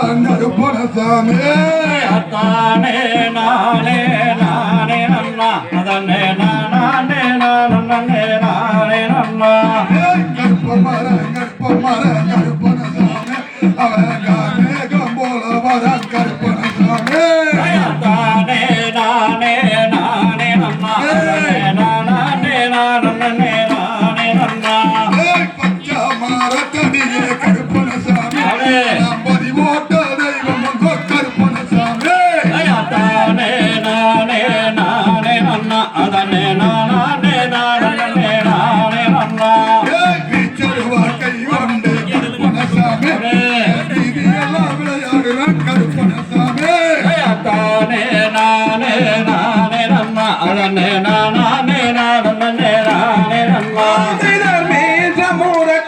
கருப்பணசாமி தானே நானே நானே நன்னா அதனே நானே நானே நானே நன்னா கற்பமர கற்பமர கருப்பணசாமி அவன் கருப்பணசாமி எல்லாம் விளையாடுறான் கருப்பணசாமி தானே நானே நானே நன்னா அதனே நானே நானே நானே நன்னா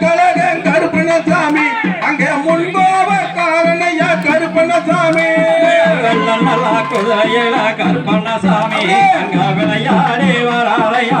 கழகம் கருப்பணசாமி அங்க முன்கோப காரணையா கருப்பணசாமி. நல்லா குதிரையில கற்பண்ணசாமி அங்க விளையாடி வராதையா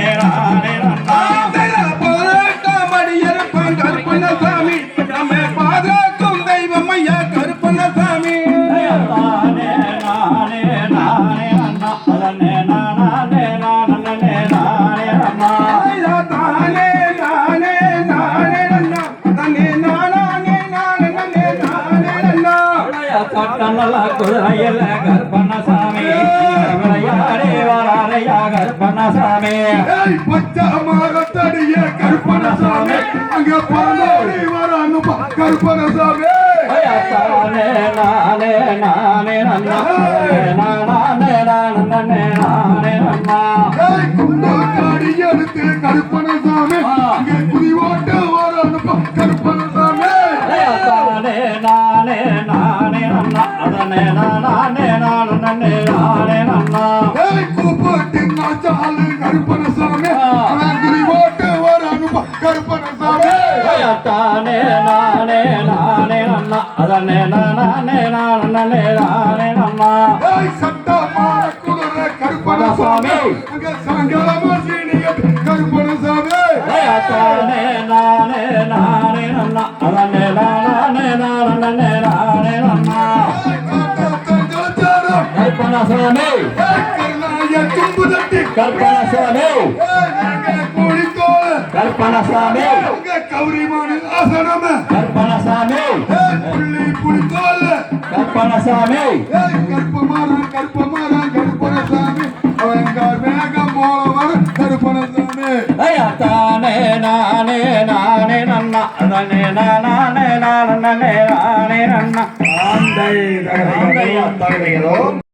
கட்டணல குதிரையில் கற்பண்ணசாமி விளையாடி வராதையா கற்பண்ணசாமி ஏய் பச்சை மாறத்தடியே கருப்பணசாமி அங்க பரந்தோடி வரான்னு கருப்பணசாமி தானே நானே நானே நன்னா நானே நானே நானே நன்னா ஏய் கும்பக்காடி எடுத்து கருப்பணசாமி அங்க குதிவோட்ட நானே நானே நானே நன்னா. கூப்பாட்டி நாச்சாலு தானே நானே நானே நன்னா. அதனே நானே நானே நானே நன்னா. தானே நானே நானே அதனே நானே நானே நானே கல்பனாசாமி கல்பனாசாமி கல்பனாசாமி கல்பனாசாமி கல்பனாசாமி தானே நானே நானே நன்னா. அதனே நானே நானே நானே நன்னா. ஆந்தை தகதைகளோ